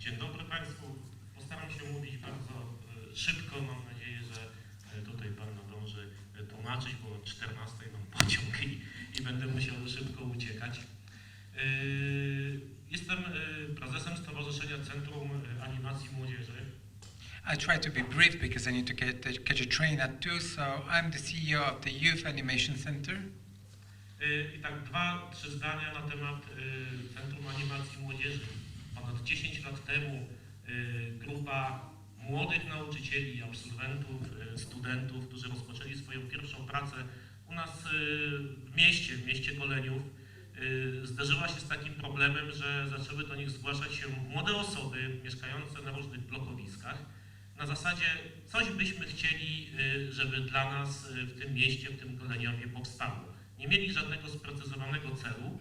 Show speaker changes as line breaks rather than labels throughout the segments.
Dzień dobry Państwu. Postaram się mówić bardzo e, szybko. Mam nadzieję, że e, tutaj Pan nadąży e, tłumaczyć, bo o 14 mam pociąg i, i będę musiał szybko uciekać. Jestem prezesem Stowarzyszenia Centrum Animacji Młodzieży.
I try to be brief because I need to get, catch a train at 2, so I'm the CEO of the Youth Animation Center.
I tak dwa, trzy zdania na temat Centrum Animacji Młodzieży. Ponad 10 lat temu e, grupa młodych nauczycieli, absolwentów, e, studentów, którzy rozpoczęli swoją pierwszą pracę u nas e, w mieście, w mieście Goleniów, zderzyła się z takim problemem, że zaczęły do nich zgłaszać się młode osoby mieszkające na różnych blokowiskach. Na zasadzie coś byśmy chcieli, żeby dla nas w tym mieście, w tym Goleniowie powstało. Nie mieli żadnego sprecyzowanego celu,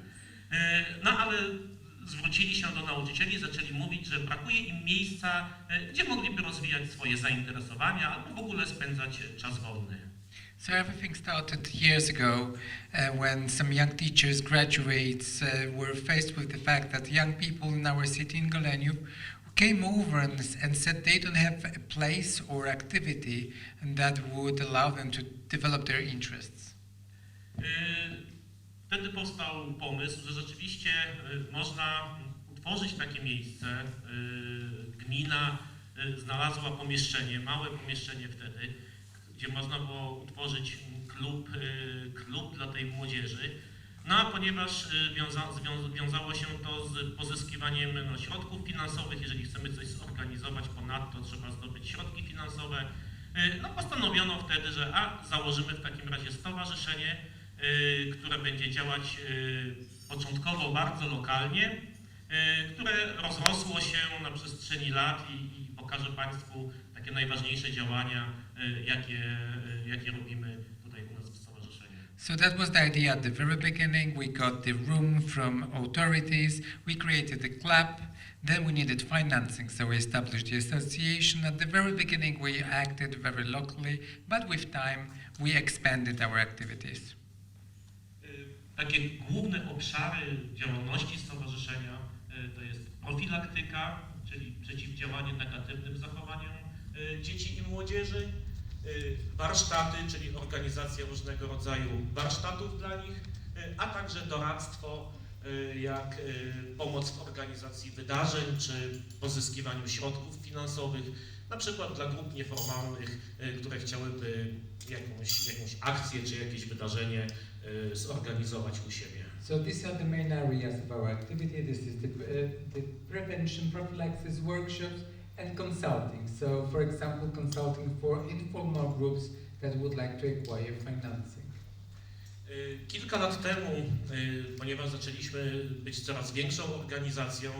no ale zwrócili się do nauczycieli, zaczęli mówić, że brakuje im miejsca, e, gdzie mogliby rozwijać swoje zainteresowania albo w ogóle spędzać czas wolny.
So everything started years ago uh, when some young teachers, graduates, uh, were faced with the fact that young people in our city in Goleniów came over and, and said they don't have a place or activity that would allow them to develop their interests.
E, Wtedy powstał pomysł, że rzeczywiście e, można utworzyć takie miejsce. E, Gmina e, znalazła pomieszczenie, małe pomieszczenie wtedy, gdzie można było utworzyć klub, klub dla tej młodzieży. No a ponieważ wiąza, wiązało się to z pozyskiwaniem no, środków finansowych, jeżeli chcemy coś zorganizować ponadto, trzeba zdobyć środki finansowe, no postanowiono wtedy, że a założymy w takim razie stowarzyszenie, y, które będzie działać y, początkowo bardzo lokalnie, y, które rozrosło się na przestrzeni lat i, i pokażę Państwu takie najważniejsze działania, y, jakie, y, jakie robimy tutaj u nas w stowarzyszeniu.
So that was the idea at the very beginning. We got the room from authorities, we created the club, then we needed financing, so we established the association. At the very beginning, we acted very locally, but with time, we expanded our activities.
Takie główne obszary działalności stowarzyszenia y, to jest profilaktyka, czyli przeciwdziałanie negatywnym zachowaniom y, dzieci i młodzieży, y, warsztaty, czyli organizacja różnego rodzaju warsztatów dla nich, a także doradztwo, jak pomoc w organizacji wydarzeń czy pozyskiwaniu środków finansowych, na przykład dla grup nieformalnych, y, które chciałyby jakąś, jakąś akcję czy jakieś wydarzenie y, zorganizować u siebie.
So these are the main areas of our activity. This is the, uh, the prevention, prophylaxis workshops, and consulting. So, for example, consulting for informal groups that would like to acquire financing.
Y, Kilka lat temu, ponieważ zaczęliśmy być coraz większą organizacją,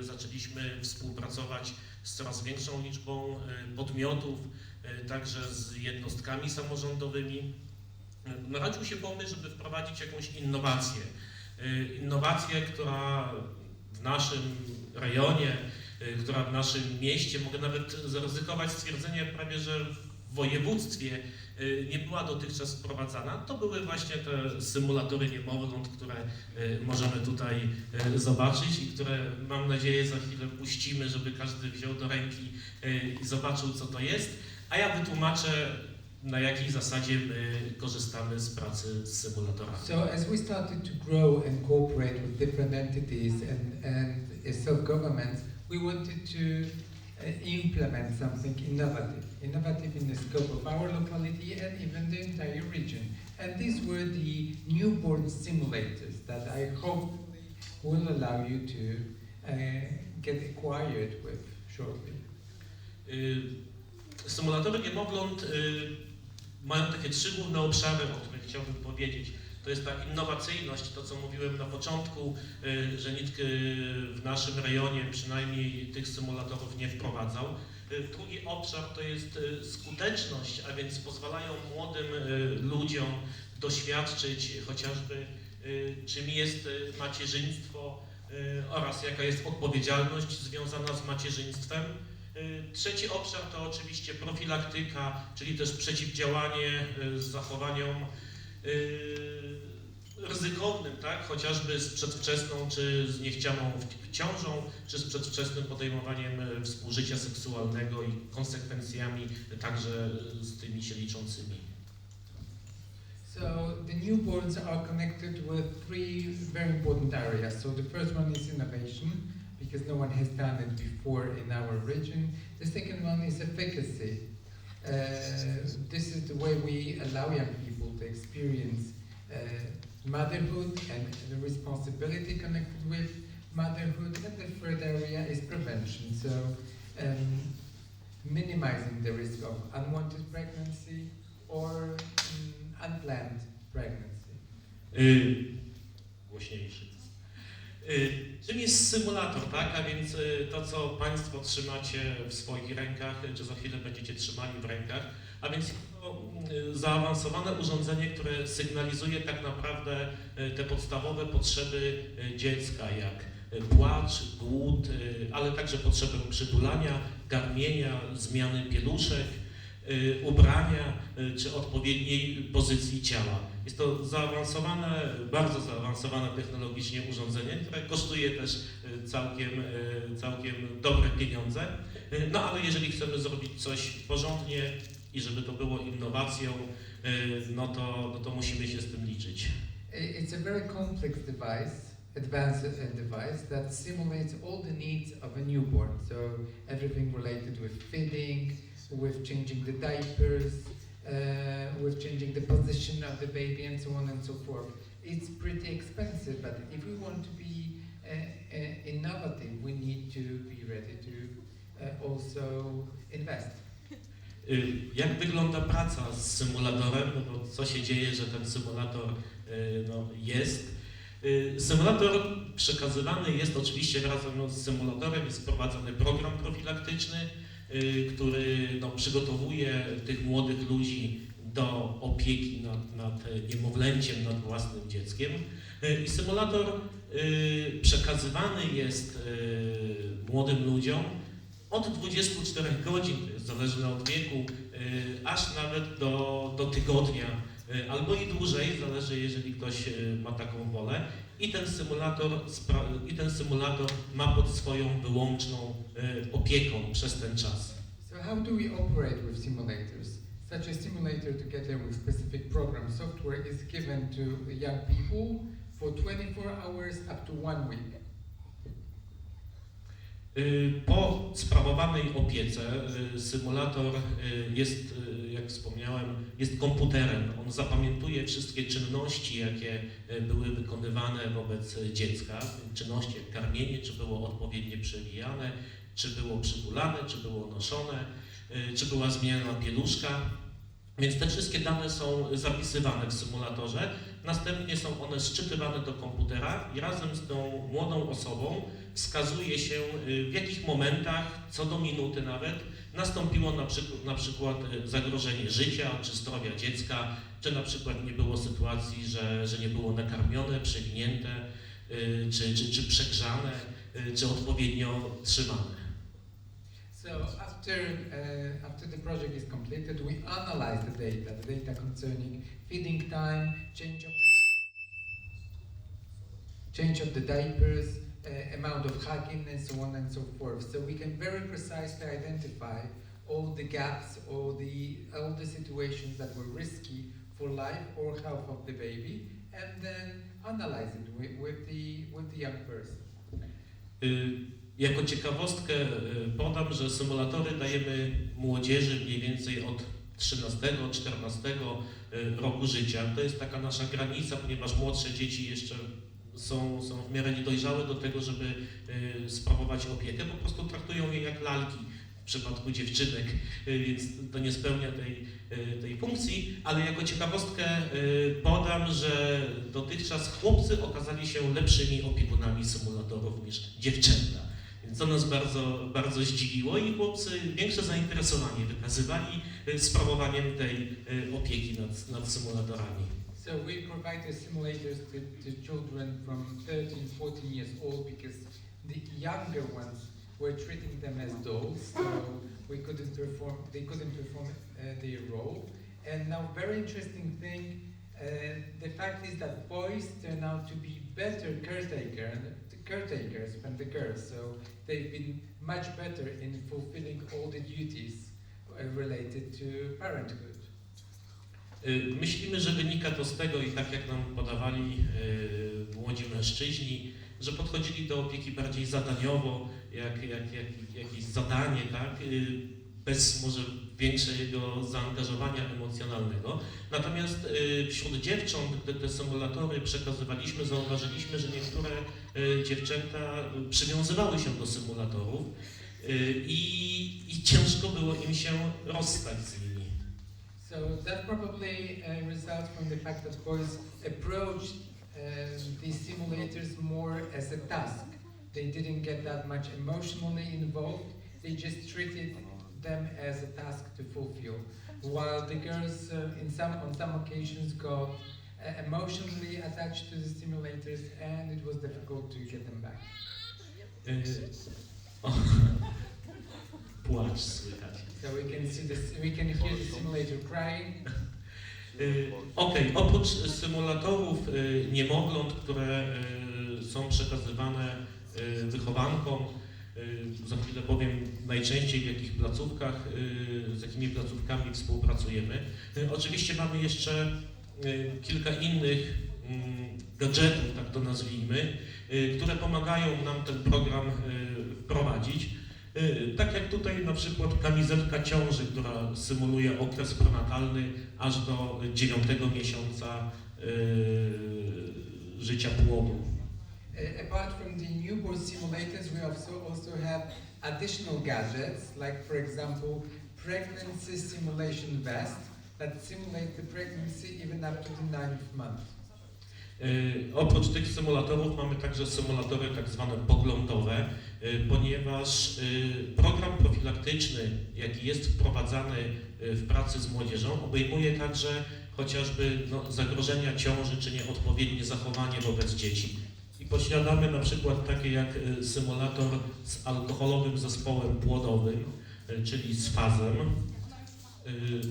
zaczęliśmy współpracować z coraz większą liczbą y, podmiotów, y, także z jednostkami samorządowymi. Narodził się pomysł, żeby wprowadzić jakąś innowację. Y, Innowację, która w naszym rejonie, która w naszym mieście, mogę nawet zaryzykować stwierdzenie prawie, że w województwie y, nie była dotychczas wprowadzana, to były właśnie te symulatory niemowląt, które y, możemy tutaj y, zobaczyć i które mam nadzieję za chwilę puścimy, żeby każdy wziął do ręki i zobaczył co to jest, a ja wytłumaczę na jakiej zasadzie my korzystamy z pracy z symulatorami.
So, as we started to grow and cooperate with different entities and, and self governments, we wanted to uh, implement something innovative, innovative in the scope of our locality and even the entire region. And these were the newborn simulators that I hope will allow you to uh, get acquired with shortly.
Y, Symulatory niemowląt y, mają takie trzy główne obszary, o których chciałbym powiedzieć. To jest ta innowacyjność, to co mówiłem na początku, y, że nikt y, w naszym rejonie przynajmniej tych symulatorów nie wprowadzał. Y, Drugi obszar to jest y, skuteczność, a więc pozwalają młodym y, ludziom doświadczyć chociażby y, czym jest y, macierzyństwo y, oraz jaka jest odpowiedzialność związana z macierzyństwem. Y, Trzeci obszar to oczywiście profilaktyka, czyli też przeciwdziałanie y, zachowaniom y, ryzykownym, tak? chociażby z przedwczesną czy z niechcianą ciążą, czy z przedwczesnym podejmowaniem e, współżycia seksualnego i konsekwencjami także z tymi się liczącymi.
So the newborns are connected with three very important areas. So the first one is innovation, because no one has done it before in our region. The second one is efficacy. Uh, this is the way we allow young people to experience uh, motherhood and the responsibility connected with motherhood. And the third area is prevention. So um, minimizing the risk of unwanted pregnancy or mm, unplanned pregnancy.
Y, czym jest symulator, tak? A więc y, to, co Państwo trzymacie w swoich rękach, y, czy za chwilę będziecie trzymali w rękach, a więc to zaawansowane urządzenie, które sygnalizuje tak naprawdę te podstawowe potrzeby dziecka, jak płacz, głód, ale także potrzebę przytulania, karmienia, zmiany pieluszek, ubrania czy odpowiedniej pozycji ciała. Jest to zaawansowane, bardzo zaawansowane technologicznie urządzenie, które kosztuje też y, całkiem, y, całkiem dobre pieniądze. Y, No ale jeżeli chcemy zrobić coś porządnie i żeby to było innowacją, no to, no to musimy się z tym liczyć.
It's a very complex device, advanced device that simulates all the needs of a newborn. So everything related with feeding, with changing the diapers, uh, with changing the position of the baby, and so on and so forth. It's pretty expensive, but if we want to be uh, uh, innovative, we need to be ready to uh, also invest.
Y, Jak wygląda praca z symulatorem? No co się dzieje, że ten symulator y, no, jest? Y, Symulator przekazywany jest oczywiście razem z symulatorem, jest wprowadzony program profilaktyczny, który no, przygotowuje tych młodych ludzi do opieki nad, nad niemowlęciem, nad własnym dzieckiem. Y, I symulator y, przekazywany jest y, młodym ludziom od 24 godzin, to jest zależne od wieku, y, aż nawet do, do tygodnia, y, albo i dłużej, zależy jeżeli ktoś y, ma taką wolę. I ten symulator, i ten symulator ma pod swoją wyłączną y, opieką przez ten czas.
So how do we operate with simulators? Such a simulator together with specific program software is given to young people for 24 hours up to one week.
Y, Po sprawowanej opiece y, symulator jest, jak wspomniałem, jest komputerem. On zapamiętuje wszystkie czynności, jakie y, były wykonywane wobec dziecka. Czynności jak karmienie, czy było odpowiednio przewijane, czy było przytulane, czy było noszone, y, czy była zmieniana pieluszka. Więc te wszystkie dane są zapisywane w symulatorze. Następnie są one szczytywane do komputera i razem z tą młodą osobą wskazuje się y, w jakich momentach, co do minuty nawet, nastąpiło na, przyk- na przykład y, zagrożenie życia czy zdrowia dziecka, czy na przykład nie było sytuacji, że, że nie było nakarmione, przewinięte, y, czy, czy, czy przegrzane, czy odpowiednio trzymane.
So after, uh, after the project is completed, we analyze the data, the data concerning feeding time, change of the, change of the diapers, uh, amount of hugging, and so on and so forth. So we can very precisely identify all the gaps, all the all the situations that were risky for life or health of the baby, and then analyze it with, with the with the young person.
Y, Jako ciekawostkę y, podam, że symulatory dajemy młodzieży mniej więcej od 13-14 y, roku życia. To jest taka nasza granica, ponieważ młodsze dzieci jeszcze są, są w miarę niedojrzałe do tego, żeby y, sprawować opiekę. Po prostu traktują je jak lalki w przypadku dziewczynek, y, więc to nie spełnia tej, y, tej funkcji. Ale jako ciekawostkę podam, że dotychczas chłopcy okazali się lepszymi opiekunami symulatorów niż dziewczęta. Więc to nas bardzo, bardzo zdziwiło i chłopcy większe zainteresowanie wykazywali sprawowaniem tej opieki nad, nad symulatorami.
So we provided simulators to, to children from 13, 14 years old because the younger ones were treating them as dolls, so we couldn't perform, they couldn't perform uh, their role. And now, very interesting thing, uh, the fact is that boys turn out to be better caretaker, caretakers than the girls, so they've been much better in fulfilling all the duties uh, related to parenthood.
Y, Myślimy, że wynika to z tego i tak jak nam podawali y, młodzi mężczyźni, że podchodzili do opieki bardziej zadaniowo, jak, jak, jak jakieś zadanie, tak? y, bez może większego zaangażowania emocjonalnego. Natomiast wśród dziewcząt, gdy te symulatory przekazywaliśmy, zauważyliśmy, że niektóre dziewczęta przywiązywały się do symulatorów i, i ciężko było im się rozstać z nimi.
So that probably uh, results from the fact that boys approached um, these simulators more as a task. They didn't get that much emotionally involved. They just treated them as a task to fulfill, while the girls, uh, in some on some occasions, got uh, emotionally attached to the simulators, and it was difficult to get them back.
Płacz.
So we can see this. We can hear the simulator crying.
Y, Okej, oprócz symulatorów y, niemowląt, które y, są przekazywane wychowankom, za chwilę powiem najczęściej w jakich placówkach, z jakimi placówkami współpracujemy. Oczywiście mamy jeszcze kilka innych mm, gadżetów, tak to nazwijmy, które pomagają nam ten program wprowadzić. Y, Tak jak tutaj na przykład kamizelka ciąży, która symuluje okres prenatalny aż do dziewiątego miesiąca y, życia płodu.
Apart from the newborn simulators, we also also have additional gadgets, like for example, pregnancy simulation vest that simulate the pregnancy even up to the ninth month.
Y, Oprócz tych symulatorów mamy także symulatory tak zwane poglądowe, y, ponieważ y, program profilaktyczny, jaki jest wprowadzany w pracy z młodzieżą, obejmuje także chociażby no, zagrożenia ciąży czy nieodpowiednie zachowanie wobec dzieci. I posiadamy na przykład takie jak symulator z alkoholowym zespołem płodowym, czyli z fazem,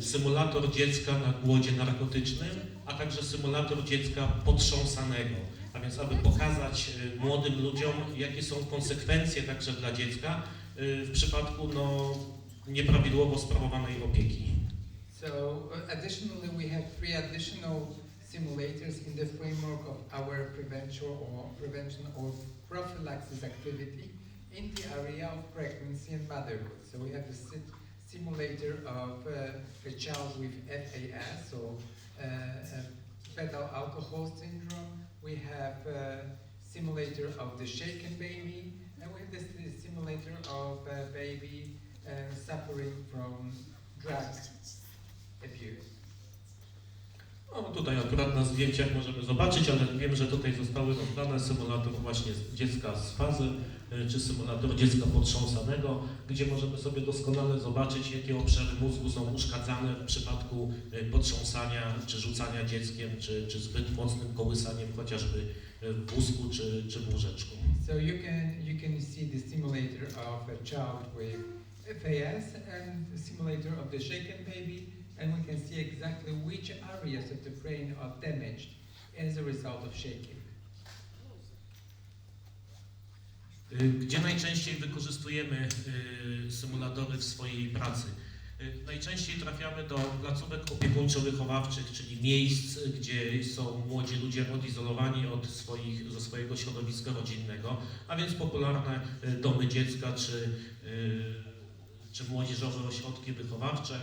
symulator dziecka na głodzie narkotycznym, a także symulator dziecka potrząsanego. A więc aby pokazać y, młodym ludziom, jakie są konsekwencje także dla dziecka y, w przypadku no, nieprawidłowo sprawowanej opieki.
So uh, additionally, we have three additional simulators in the framework of our prevention or prevention or prophylaxis activity in the area of pregnancy and motherhood. So we have the simulator of uh, a child with FAS or uh, fetal alcohol syndrome. We have uh, simulator of the shaken baby, and we have this simulator of a baby uh, suffering from drug abuse.
No, tutaj akurat na zdjęciach możemy zobaczyć, ale wiem, że tutaj zostały rozdane symulator właśnie dziecka z fazy, czy symulator dziecka potrząsanego, gdzie możemy sobie doskonale zobaczyć, jakie obszary mózgu są uszkadzane w przypadku y, potrząsania, czy rzucania dzieckiem, czy, czy zbyt mocnym kołysaniem chociażby y, w wózku, czy, czy w łóżeczku.
So you can you can see the simulator of a child with FAS and the simulator of the shaken baby, and we can see exactly which areas of the brain are damaged as a result of shaking.
Y, Gdzie najczęściej wykorzystujemy y, symulatory w swojej pracy? Y, Najczęściej trafiamy do placówek opiekuńczo-wychowawczych, czyli miejsc, gdzie są młodzi ludzie odizolowani od swoich, ze swojego środowiska rodzinnego, a więc popularne y, domy dziecka czy, y, czy młodzieżowe ośrodki wychowawcze.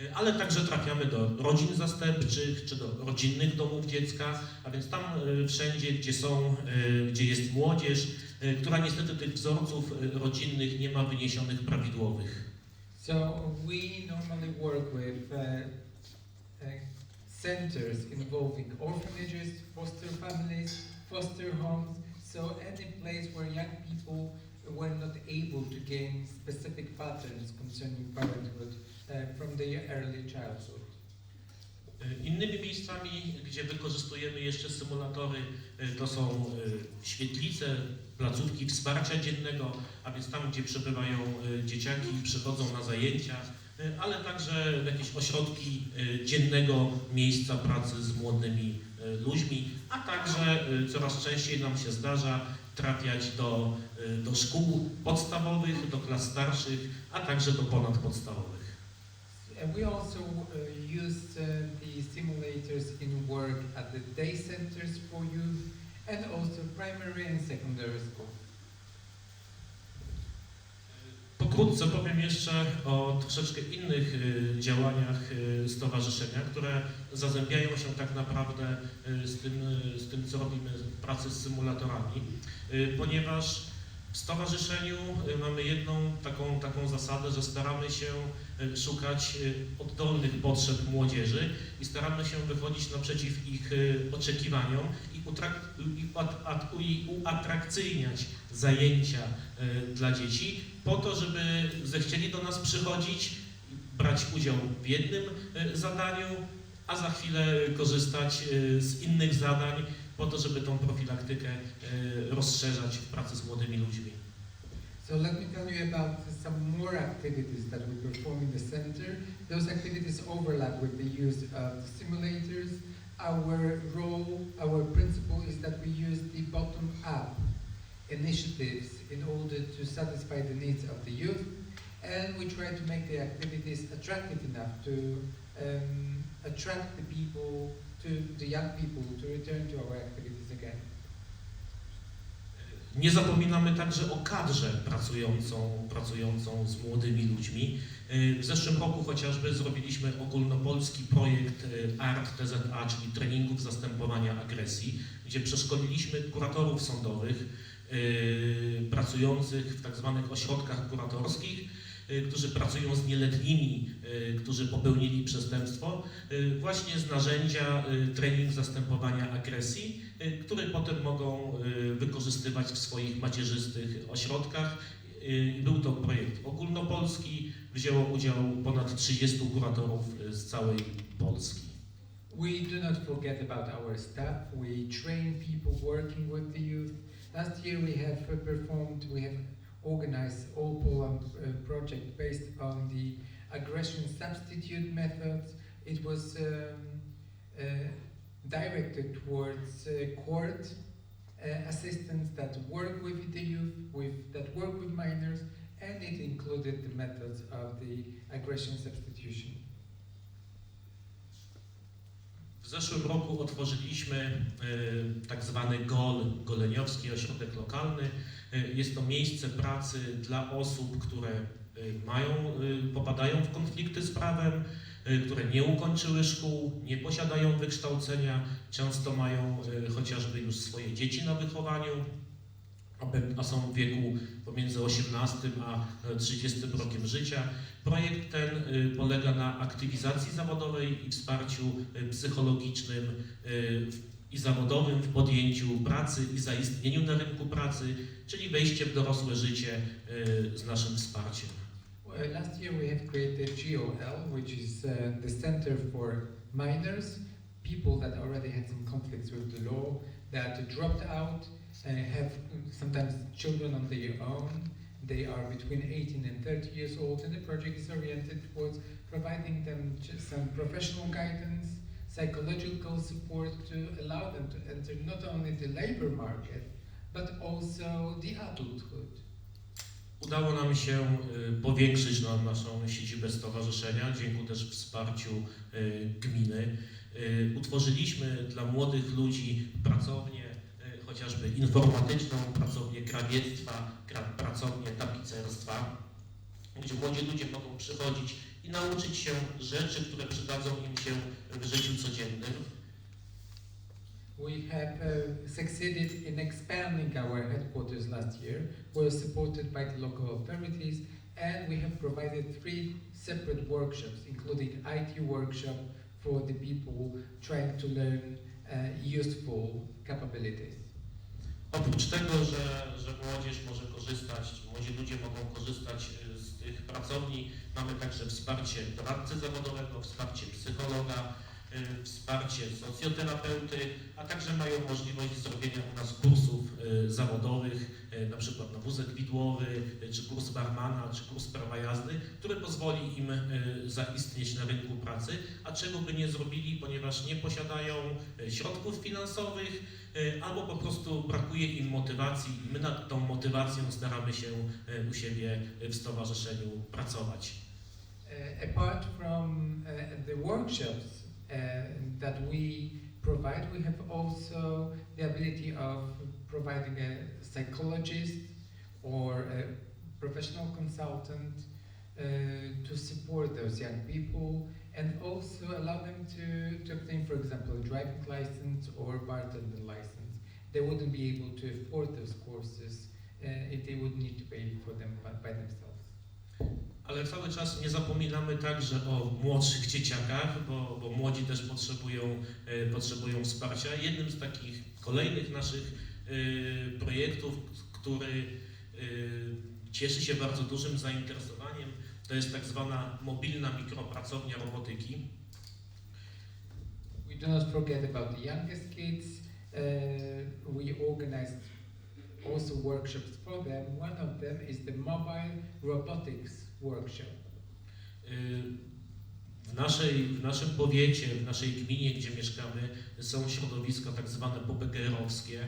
Y, Ale także trafiamy do rodzin zastępczych czy do rodzinnych domów dziecka, a więc tam y, wszędzie, gdzie są, y, gdzie jest młodzież, y, która niestety tych wzorców y, rodzinnych nie ma wyniesionych prawidłowych.
So we normally work with uh, uh, centers involving orphanages, foster families, foster homes, so any place where young people were not able to gain specific patterns concerning parenthood uh, from their early childhood.
Y, Innymi miejscami, gdzie wykorzystujemy jeszcze symulatory, y, to są y, świetlice, placówki wsparcia dziennego, a więc tam, gdzie przebywają dzieciaki przychodzą na zajęcia, ale także jakieś ośrodki dziennego miejsca pracy z młodymi ludźmi, a także coraz częściej nam się zdarza trafiać do, do szkół podstawowych, do klas starszych, a także do ponadpodstawowych.
We also uh, use uh, the simulators in work at the day centers for youth and also primary and secondary school.
Pokrótce powiem jeszcze o troszeczkę innych y, działaniach y, stowarzyszenia, które zazębiają się tak naprawdę y, z tym, z tym co robimy w pracy z symulatorami, ponieważ w stowarzyszeniu y, mamy jedną taką, taką zasadę, że staramy się y, szukać y, oddolnych potrzeb młodzieży i staramy się wychodzić naprzeciw ich oczekiwaniom i, i, at- at- i uatrakcyjniać zajęcia dla dzieci po to, żeby zechcieli do nas przychodzić, brać udział w jednym zadaniu, a za chwilę korzystać z innych zadań, po to, żeby tą profilaktykę y, rozszerzać w pracy z młodymi ludźmi.
So let me tell you about some more activities that we perform in the center. Those activities overlap with the use of the simulators. Our role, our principle is that we use the bottom-up initiatives in order to satisfy the needs of the youth, and we try to make the activities attractive enough to um, attract the people,
Nie zapominamy także o kadrze pracującą, pracującą z młodymi ludźmi. Y, W zeszłym roku chociażby zrobiliśmy ogólnopolski projekt y, ART TZA, czyli treningów zastępowania agresji, gdzie przeszkoliliśmy kuratorów sądowych y, pracujących w tak zwanych ośrodkach kuratorskich, którzy pracują z nieletnimi, y, którzy popełnili przestępstwo, y, właśnie z narzędzia y, trening zastępowania agresji, y, które potem mogą y, wykorzystywać w swoich macierzystych ośrodkach. Y, Był to projekt ogólnopolski, wzięło udział ponad 30 kuratorów y, z całej Polski.
We do not forget about our staff. We train people working with the youth. Last year we have performed, we have organized All Poland uh, project based on the aggression substitute methods. It was um, uh, directed towards uh, court uh, assistants that work with the youth, with, that work with minors, and it included the methods of the aggression substitution.
W zeszłym roku otworzyliśmy tak zwany GOL, Goleniowski Ośrodek Lokalny. Y, Jest to miejsce pracy dla osób, które y, mają, y, popadają w konflikty z prawem, które nie ukończyły szkół, nie posiadają wykształcenia, często mają chociażby już swoje dzieci na wychowaniu, a są w wieku pomiędzy 18 a e, 30 rokiem życia. Projekt ten polega na aktywizacji zawodowej i wsparciu psychologicznym i zawodowym w podjęciu pracy i zaistnieniu na rynku pracy, czyli wejście w dorosłe życie y, z naszym wsparciem.
Well, last year we have created GOL, which is uh, the Center for Minors, people that already had some conflicts with the law, that dropped out, uh, have sometimes children on their own. They are between 18 and 30 years old, and the project is oriented towards providing them some professional guidance, psychological support to allow them to enter not only the labor market, but also the adulthood.
Udało nam się y, powiększyć nam naszą siedzibę stowarzyszenia dzięki też wsparciu y, gminy. Y, Utworzyliśmy dla młodych ludzi pracownię chociażby informatyczną, pracownię krawiectwa, kra- pracownię tapicerstwa, gdzie młodzi ludzie mogą przychodzić i nauczyć się rzeczy, które przydadzą im się w życiu codziennym.
We have uh, succeeded in expanding our headquarters last year. We're supported by the local authorities, and we have provided three separate workshops, including IT workshop for the people trying to learn uh, useful capabilities.
Oprócz tego, że, że młodzież może korzystać, młodzi ludzie mogą korzystać y, z tych pracowni, mamy także wsparcie doradcy zawodowego, wsparcie psychologa, y, wsparcie socjoterapeuty, a także mają możliwość zrobienia u nas kursów y, zawodowych, y, na przykład na wózek widłowy, czy kurs barmana, czy kurs prawa jazdy, który pozwoli im zaistnieć na rynku pracy, a czego by nie zrobili, ponieważ nie posiadają środków finansowych albo po prostu brakuje im motywacji i my nad tą motywacją staramy się u siebie w stowarzyszeniu pracować.
Uh, apart from uh, the workshops uh, that we provide, we have also the ability of providing a psychologist or a professional consultant uh, to support those young people and also allow them to, to obtain, for example, a driving license or bartending license. They wouldn't be able to afford those courses uh, if they would need to pay for them by, by themselves.
Ale cały czas nie zapominamy także o młodszych dzieciakach, bo, bo młodzi też potrzebują, e, potrzebują wsparcia. Jednym z takich kolejnych naszych e, projektów, który e, cieszy się bardzo dużym zainteresowaniem, to jest tak zwana mobilna mikropracownia robotyki.
We do not forget about the youngest kids. Uh, we organized also workshops for them. One of them is the mobile robotics workshop.
Y, W, naszej, w naszym powiecie, w naszej gminie, gdzie mieszkamy, są środowiska tak zwane pobegerowskie,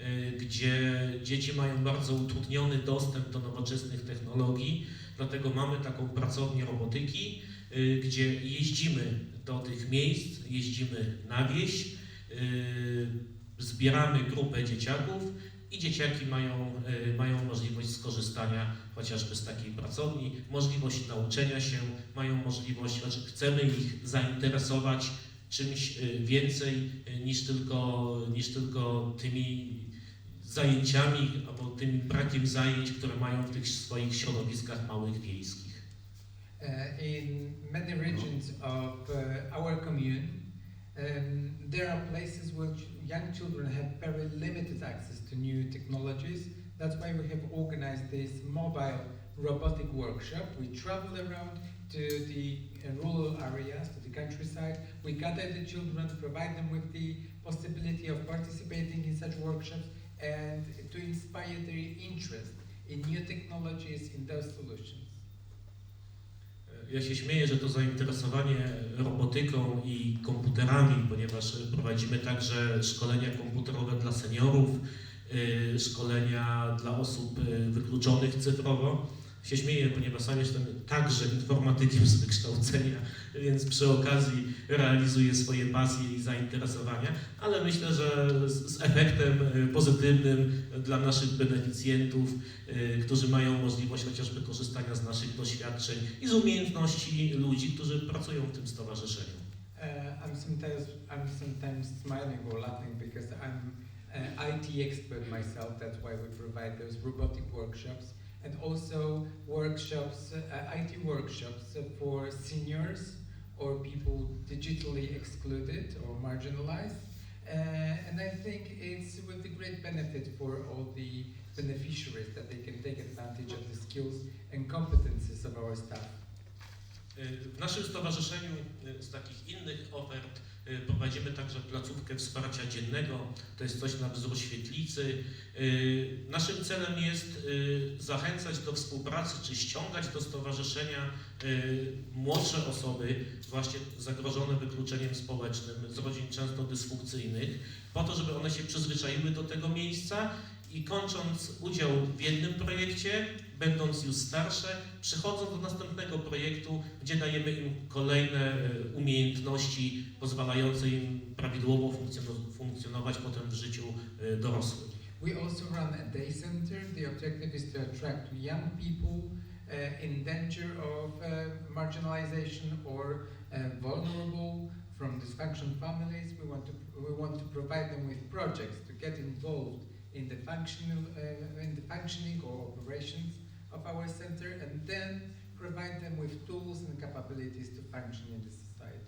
y, gdzie dzieci mają bardzo utrudniony dostęp do nowoczesnych technologii, dlatego mamy taką pracownię robotyki, y, gdzie jeździmy do tych miejsc, jeździmy na wieś, zbieramy grupę dzieciaków i dzieciaki mają, y, mają możliwość skorzystania chociażby z takiej pracowni, możliwość nauczenia się, mają możliwość, znaczy chcemy ich zainteresować czymś y, więcej y, niż tylko, niż tylko tymi zajęciami albo tym brakiem zajęć, które mają w tych swoich środowiskach małych wiejskich.
Uh, in many regions of uh, our commune, um, there are places where young children have very limited access to new technologies. That's why we have organized this mobile robotic workshop. We travel around to the uh, rural areas, to the countryside. We gather the children, to provide them with the possibility of participating in such workshops, and to inspire their interest in new technologies, in those solutions.
Ja się śmieję, że to zainteresowanie robotyką i komputerami, ponieważ prowadzimy także szkolenia komputerowe dla seniorów, y, szkolenia dla osób y, wykluczonych cyfrowo. Się śmieję, ponieważ sam jestem także informatykiem z wykształcenia, więc przy okazji realizuję swoje pasje i zainteresowania, ale myślę, że z, efektem y, pozytywnym dla naszych beneficjentów, y, którzy mają możliwość chociażby korzystania z naszych doświadczeń i z umiejętności ludzi, którzy pracują w tym stowarzyszeniu.
Uh, I'm sometimes I'm sometimes smiling or laughing because I'm an IT expert myself. That's why we provide those robotic workshops and also workshops, uh, IT workshops for seniors or people digitally excluded or marginalized. Uh, and I think it's with the great benefit for all the beneficiaries that they can take advantage of the skills and competences of our staff.
W naszym stowarzyszeniu z takich innych ofert prowadzimy także placówkę wsparcia dziennego. To jest coś na wzór świetlicy. Y, Naszym celem jest y, zachęcać do współpracy czy ściągać do stowarzyszenia y, młodsze osoby, właśnie zagrożone wykluczeniem społecznym, z rodzin często dysfunkcyjnych, po to, żeby one się przyzwyczaiły do tego miejsca i kończąc udział w jednym projekcie, będąc już starsze, przechodzą do następnego projektu, gdzie dajemy im kolejne e, umiejętności pozwalające im prawidłowo funkcjono- funkcjonować potem w życiu e, dorosłym.
We also run a day center. The objective is to attract young people uh, in danger of marginalization or vulnerable from dysfunction families. We want to we want to provide them with projects to get involved in the functional uh, in the functioning or operations of our center, and then provide them with tools and capabilities to function in society.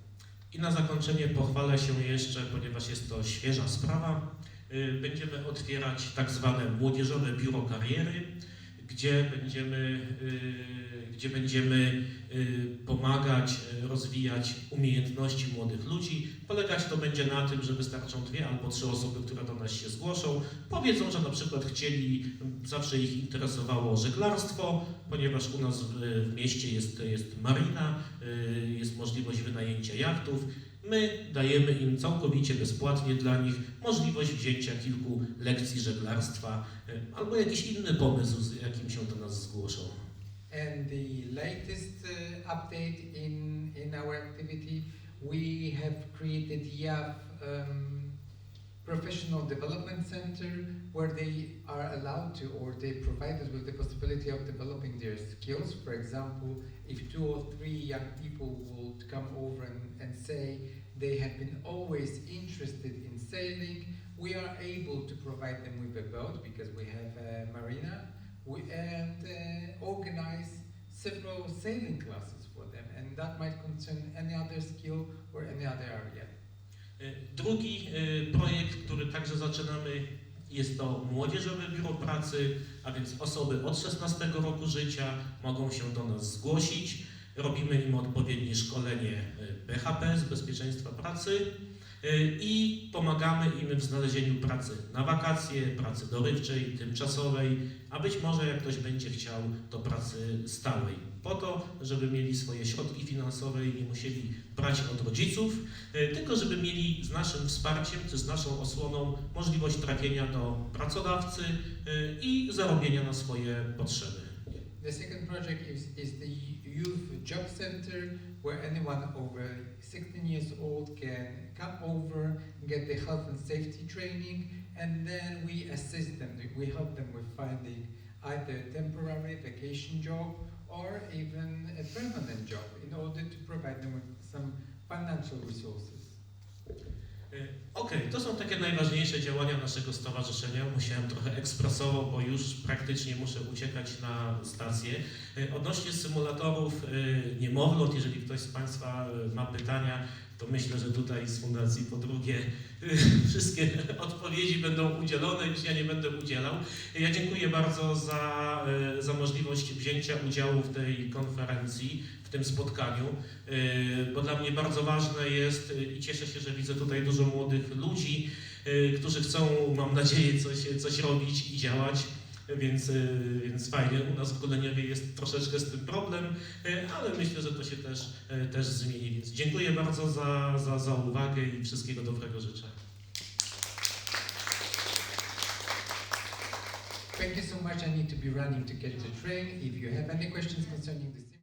I na zakończenie pochwalę się jeszcze, ponieważ jest to świeża sprawa. y, Będziemy otwierać tak zwane młodzieżowe biuro kariery, gdzie będziemy, y, gdzie będziemy y, pomagać, y, rozwijać umiejętności młodych ludzi. Polegać to będzie na tym, że wystarczą dwie albo trzy osoby, które do nas się zgłoszą. Powiedzą, że na przykład chcieli, zawsze ich interesowało żeglarstwo, ponieważ u nas w, mieście jest, jest marina, y, jest możliwość wynajęcia jachtów. My dajemy im całkowicie bezpłatnie dla nich możliwość wzięcia kilku lekcji żeglarstwa albo jakiś inny pomysł, z jakim się do nas zgłoszą.
Latest uh, update in, in our activity, we have created YAF um, Professional Development Center where they are allowed to or they provide us with the possibility of developing their skills. For example, if two or three young people would come over and, and say they have been always interested in sailing, we are able to provide them with a boat because we have a marina we, and uh, organize several sailing classes for them, and that might concern any other skill or any other area.
Y, Drugi y, projekt, który także zaczynamy, jest to Młodzieżowe Biuro Pracy, a więc osoby od 16 roku życia mogą się do nas zgłosić. Robimy im odpowiednie szkolenie BHP z bezpieczeństwa pracy i pomagamy im w znalezieniu pracy na wakacje, pracy dorywczej, tymczasowej, a być może jak ktoś będzie chciał, to pracy stałej. Po to, żeby mieli swoje środki finansowe i nie musieli brać od rodziców, y, tylko żeby mieli z naszym wsparciem czy z naszą osłoną możliwość trafienia do pracodawcy y, i zarobienia na swoje potrzeby.
The second project is, is the Youth Job Center, where anyone over 16 years old can come over, get the health and safety training, and then we assist them. We help them with finding either a temporary vacation job or even a permanent job in order to provide them with some financial resources.
Y, Okej, to są takie najważniejsze działania naszego stowarzyszenia. Musiałem trochę ekspresowo, bo już praktycznie muszę uciekać na stację. Y, Odnośnie symulatorów y, niemowląt, jeżeli ktoś z Państwa y, ma pytania, to myślę, że tutaj z Fundacji po drugie wszystkie odpowiedzi będą udzielone, już ja nie będę udzielał. Ja dziękuję bardzo za, za możliwość wzięcia udziału w tej konferencji, w tym spotkaniu, bo dla mnie bardzo ważne jest i cieszę się, że widzę tutaj dużo młodych ludzi, y, którzy chcą, mam nadzieję, coś, coś robić i działać. Więc, y, więc fajnie, u nas w Goleniowie jest troszeczkę z tym problem, y, ale myślę, że to się też, też zmieni. Więc dziękuję bardzo za, za, za uwagę i wszystkiego dobrego życzę.
Thank you so much. I need to be running to get the train. If you have any questions concerning this.